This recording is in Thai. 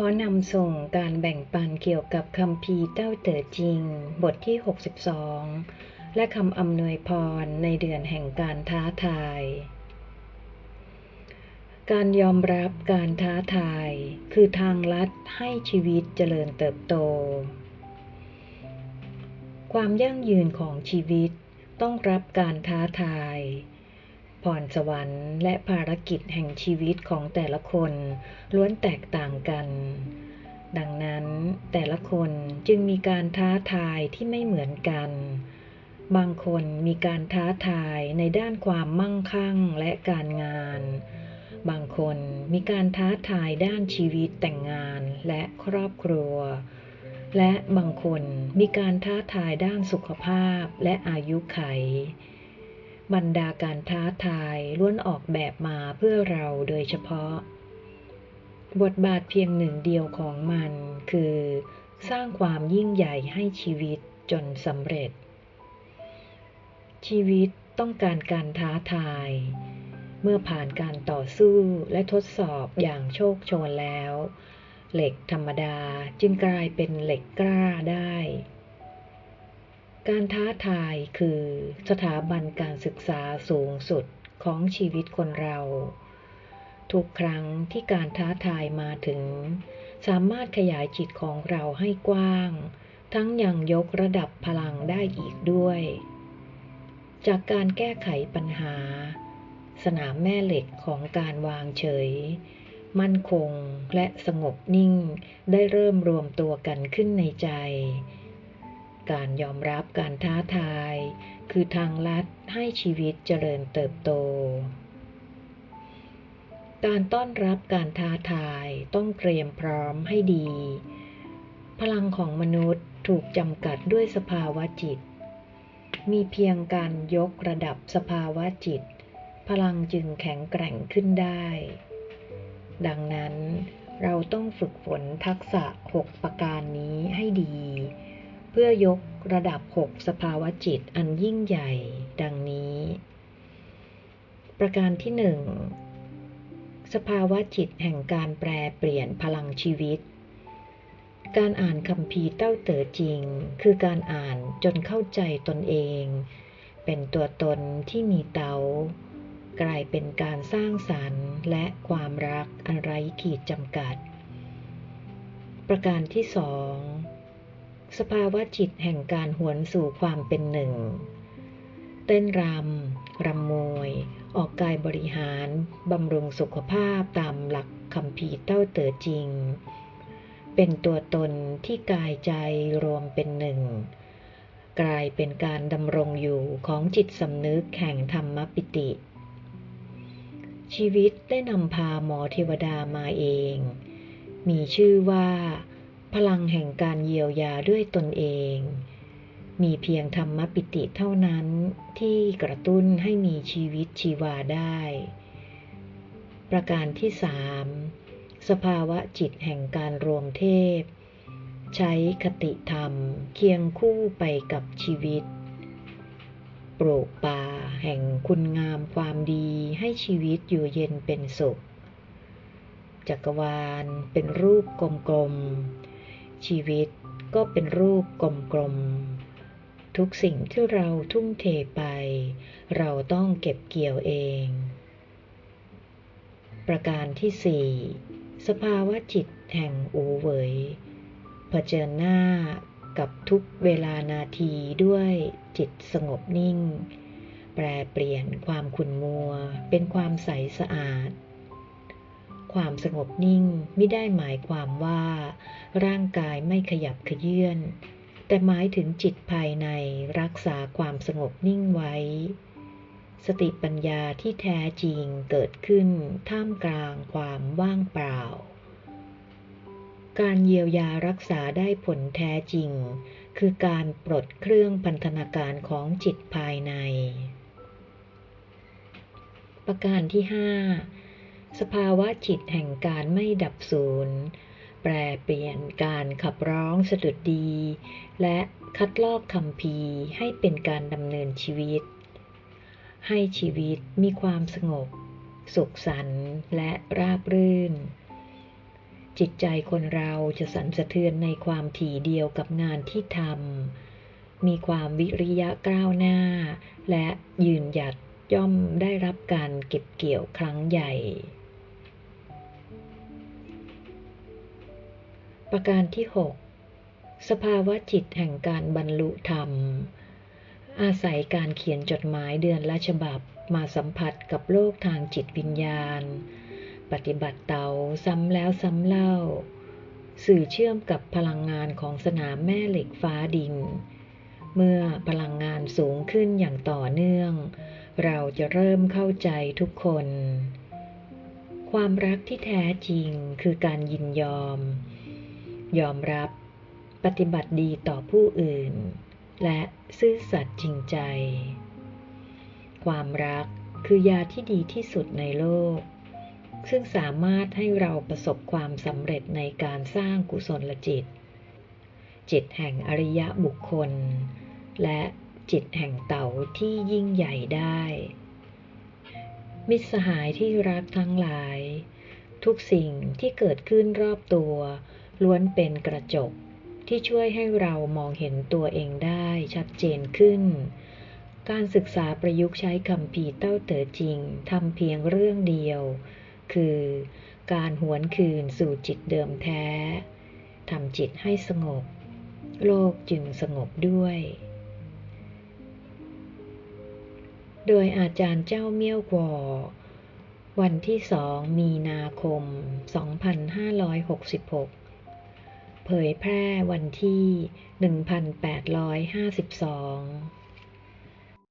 ขอนำส่งการแบ่งปันเกี่ยวกับคำพีเต้าเต๋อจริง บทที่ 62 และคำอำนวยพรในเดือนแห่งการท้าทาย การยอมรับการท้าทาย คือทางลัดให้ชีวิตเจริญเติบโต ความยั่งยืนของชีวิตต้องรับการท้าทาย พรสวรรค์และภารกิจแห่งชีวิตของแต่ละคนล้วนแตกต่างกัน ดังนั้นแต่ละคนจึงมีการท้าทายที่ไม่เหมือนกัน บางคนมีการท้าทายในด้านความมั่งคั่งและการงาน บางคนมีการท้าทายด้านชีวิตแต่งงานและครอบครัว และบางคนมีการท้าทายด้านสุขภาพและอายุไข บรรดาการท้าทายล้วนออกแบบมาเพื่อเราโดยเฉพาะ บทบาทเพียงหนึ่งเดียวของมันคือ สร้างความยิ่งใหญ่ให้ชีวิตจนสำเร็จ ชีวิตต้องการการท้าทาย เมื่อผ่านการต่อสู้และทดสอบอย่างโชคโชนแล้ว เหล็กธรรมดาจึงกลายเป็นเหล็กกล้าได้ การท้าทายคือสถาบันการศึกษาสูงสุดของชีวิตคนเรา ทุกครั้งที่การท้าทายมาถึง สามารถขยายจิตของเราให้กว้าง ทั้งยังยกระดับพลังได้อีกด้วย จากการแก้ไขปัญหา สนามแม่เหล็กของการวางเฉย มั่นคงและสงบนิ่งได้เริ่มรวมตัวกันขึ้นในใจ การยอมรับการท้าทาย คือทางลัดให้ชีวิตเจริญเติบโต การต้อนรับการท้าทายต้องเตรียมพร้อมให้ดี พลังของมนุษย์ถูกจำกัดด้วยสภาวะจิต มีเพียงการยกระดับสภาวะจิต พลังจึงแข็งแกร่งขึ้นได้ ดังนั้นเราต้องฝึกฝนทักษะหกประการนี้ให้ดี เพื่อยกระดับหกสภาวะจิตอันยิ่งใหญ่ ดังนี้ ประการที่หนึ่งสภาวะจิตแห่งการแปลเปลี่ยนพลังชีวิต การอ่านคำพีเต้าเต๋อจริง คือการอ่านจนเข้าใจตนเอง เป็นตัวตนที่มีเตากลายเป็นการสร้างสรรค์และความรักอันไร้ขีดจำกัด ประการที่สอง สภาวะจิตแห่งการหวนสู่ความเป็นหนึ่ง เต้นรำ รำมวย ออกกายบริหาร บำรุงสุขภาพตามหลักคำพีเต้าเต๋อจริง เป็นตัวตนที่กายใจรวมเป็นหนึ่ง กลายเป็นการดำรงอยู่ของจิตสำนึกแห่งธรรมปิติ ชีวิตได้นำพาหมอเทวดามาเอง มีชื่อว่า พลังแห่งการเยียวยาด้วยตนเอง มีเพียงธรรมปิติเท่านั้นที่กระตุ้นให้มีชีวิตชีวาได้ ประการที่สามสภาวะจิตแห่งการรวมเทพ ใช้คติธรรมเคียงคู่ไปกับชีวิต ปลูกป่าแห่งคุณงามความดีให้ชีวิตอยู่เย็นเป็นสุข จักรวาลเป็นรูปกลม ชีวิตก็เป็นรูปกลมๆ ทุกสิ่งที่เราทุ่มเทไป เราต้องเก็บเกี่ยวเอง ประการที่สี่สภาวะจิตแห่งอูเวยเผชิญหน้ากับทุกเวลานาทีด้วยจิตสงบนิ่ง แปรเปลี่ยนความขุ่นมัวเป็นความใสสะอาด ความสงบนิ่งไม่ได้หมายความว่า ร่างกายไม่ขยับขยื่น แต่หมายถึงจิตภายในรักษาความสงบนิ่งไว้ สติปัญญาที่แท้จริงเกิดขึ้นท่ามกลางความว่างเปล่า การเยียวยารักษาได้ผลแท้จริง คือการปลดเครื่องพันธนาการของจิตภายใน ประการที่ห้า สภาวะจิตแห่งการไม่ดับสูญแปรเปลี่ยนการขับร้องสะดุดดี และคัดลอกคำพีให้เป็นการดำเนินชีวิต ให้ชีวิตมีความสงบ สุขสันต์และราบรื่น จิตใจคนเราจะสั่นสะเทือนในความถี่เดียวกับงานที่ทำมีความวิริยะก้าวหน้า และยืนหยัดย่อมได้รับการเก็บเกี่ยวครั้งใหญ่ ประการที่ 6 สภาวะจิตแห่งการบรรลุธรรม อาศัยการเขียนจดหมายเดือนละฉบับมาสัมผัสกับโลกทางจิตวิญญาณ ปฏิบัติเตาซ้ำแล้วซ้ำเล่า สื่อเชื่อมกับพลังงานของสนามแม่เหล็กฟ้าดิน เมื่อพลังงานสูงขึ้นอย่างต่อเนื่อง เราจะเริ่มเข้าใจทุกคน ความรักที่แท้จริงคือการยินยอม ยอมรับ ปฏิบัติดีต่อผู้อื่น และซื่อสัตย์จริงใจ ความรักคือยาที่ดีที่สุดในโลก ซึ่งสามารถให้เราประสบความสำเร็จในการสร้างกุศลจิต จิตแห่งอริยบุคคล และจิตแห่งเต่าที่ยิ่งใหญ่ได้ มิตรสหายที่รักทั้งหลาย ทุกสิ่งที่เกิดขึ้นรอบตัว ล้วนเป็นกระจกที่ช่วยให้เรามองเห็นตัวเองได้ชัดเจนขึ้น การศึกษาประยุกต์ใช้คำพีเต้าเต๋อจริงทำเพียงเรื่องเดียว คือการหวนคืนสู่จิตเดิมแท้ทำจิตให้สงบ โลกจึงสงบด้วย โดยอาจารย์เจ้าเมี่ยวกวอวันที่สองมีนาคม 2566 เผยแพร่วันที่ 1852